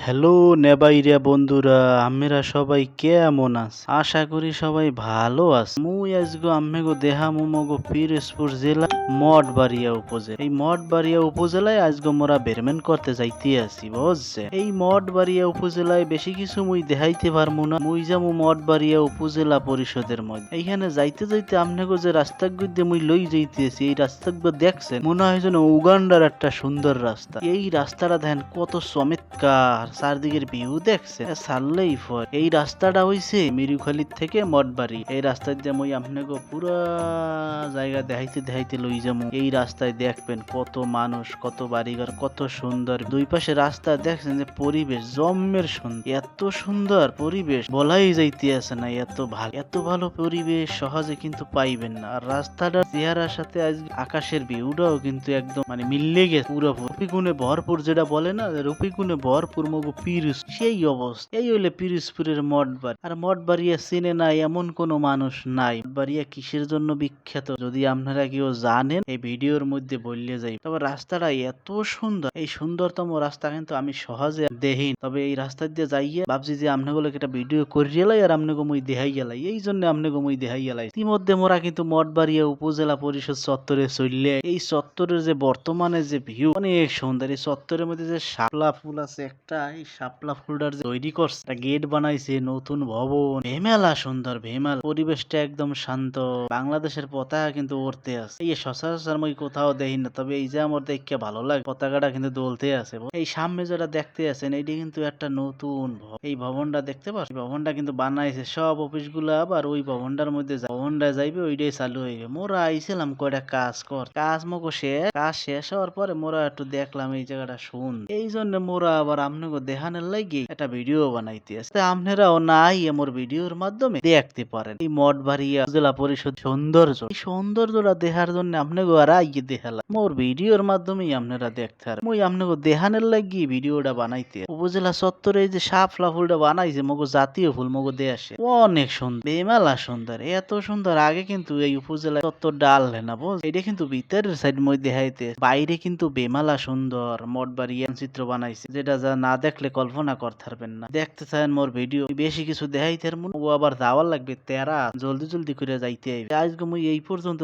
Hello নেবাইরা বন্ধুরা আমরা সবাই কেমন আছ? আশা করি সবাই ভালো আছে। মুই আজগো আম্মেগো দেহা মুমগো পিরোজপুর জেলা মঠবাড়িয়া উপজেলা। এই মঠবাড়িয়া উপজেলায় আজগো মোরা বেরমেন করতে যাইতে আছি বুঝছে? এই মঠবাড়িয়া উপজেলায় বেশি কিছু মুই দেখাইতে পারমু না। মুই যাব মঠবাড়িয়া উপজেলা পরিষদের মধ্যে। এইখানে যাইতে যাইতে আমনেগো যে রাস্তা গুদ্দে মুই লই যাইতেছি এই রাস্তাগুলো দেখছেন? মনে হয় যেন উগান্ডার একটা সুন্দর রাস্তা। এই রাস্তাটা দেখেন কত চমৎকার, চারদিকের ভিউ দেখছে সারলেই ফর এই রাস্তাটা হইছে মিরুখালীর থেকে মঠবাড়ি। এই রাস্তা দিয়ে মুই আপনাকে পুরা জায়গা দেখাইতে দেখাইতে লই যাব এই রাস্তায় দেখবেন কত মানুষ, কত বাড়িঘর, কত সুন্দর। দুই পাশে রাস্তা দেখছেন যে পরিবেশ জম্মের সুন্দর। এত সুন্দর পরিবেশ, বলাই যাইতে আছে না এত ভালো। এত ভালো পরিবেশ সহজে কিন্তু পাইবেন না। আর রাস্তাটা চেহারার সাথে আজ আকাশের ভিউটাও কিন্তু একদম মানে মিললে গেছে পুরো রূপিগুণে ভরপুর যেটা বলে না রূপিগুণে ভরপুর মগু পিরুস সেই অবস্থা। এই হইলে মঠ বাড়ি আর মঠ বাড়িয়া চেনে নাই এমন কোনো মানুষ নাই। বাড়িয়া কিসের জন্য বিখ্যাত? যদি আপনারা কেউ জানেন, এই ভিডিওর মধ্যে বললে যাই। তবে রাস্তাটা এত সুন্দর। এই সুন্দরতম রাস্তা কিন্তু আমি সহজে দেহিন তবে এই রাস্তা দিয়ে যাইয়ে ভাবছি যে আপনাগুলোকে একটা ভিডিও করিয়ে লাই আর আপনাকে মুই দেখাই গেলাই এই জন্য আপনাকে মুই দেখাই গেলাই ইতিমধ্যে মোরা কিন্তু মঠবাড়িয়া উপজেলা পরিষদ চত্বরে চললে এই চত্বরের যে বর্তমানে যে ভিউ অনেক সুন্দর। এই চত্বরের মধ্যে যে শাপলা ফুল আছে একটা, এই শাপলা ফুলটার যে তৈরি করছে গেট বানাইছে, নতুন ভবন। ভেমেলা সুন্দর, ভেমেলা। পরিবেশটা একদম শান্ত। বাংলাদেশের পতাকা কিন্তু উড়তে আছে। এই সচরাচর মই কোথাও দেখি না, তবে এই যে আমার দেখে ভালো লাগে, পতাকাটা কিন্তু দোলতে আছে। এই সামনে যেটা দেখতে আছেন এইটি কিন্তু একটা নতুন এই ভবনটা দেখতে পাচ্ছ? ভবনটা কিন্তু বানাইছে, সব অফিসগুলো আবার ওই ভবনটার মধ্যে ভবনটা যাইবে, ওইটাই চালু হইবে। মোরা আইছিলাম কয়টা কাজ কর, কাজ মগো শেষ, কাজ শেষ হওয়ার পরে মোরা একটু দেখলাম এই জায়গাটা শুন এই জন্য মোরা আবার আপনাকে দেখানোর লাগি একটা ভিডিও বানাইতে আছে আপনারাও নাই আমার ভিডিওর মাধ্যমে দেখতে পারেন। এই মঠ বাড়িয়া জেলা পরিষদ সৌন্দর্য। এই সৌন্দর্যটা দেখার জন্য আপনাকে আর আইয়ে দেখালাম মোর ভিডিওর মাধ্যমেই আপনারা দেখতে মুই আপনাকে দেখানোর লাগি ভিডিওটা বানাইতে। উপজেলা চত্বরে যে সাপলা ফুলটা বানাইছে, মগো জাতীয় ফুল, মগো দেশে। অনেক সুন্দর, বেমালা সুন্দর, এত সুন্দর। আগে কিন্তু এই উপজেলা চত্বর ডাল না, বুঝ? এটা কিন্তু ভিতরের সাইড মই দেখাইতে। বাইরে কিন্তু বেমালা সুন্দর মঠ বাড়ি চিত্র বানাইছে, যেটা যা না দেখলে কল্পনা করতে পারবেন না। দেখতে চান মোর ভিডিও। বেশি কিছু দেখাইতে আবার যাওয়ার লাগবে, তেরা। জলদি জলদি জলদি করে যাইতে হইবে আজকে মুই এই পর্যন্ত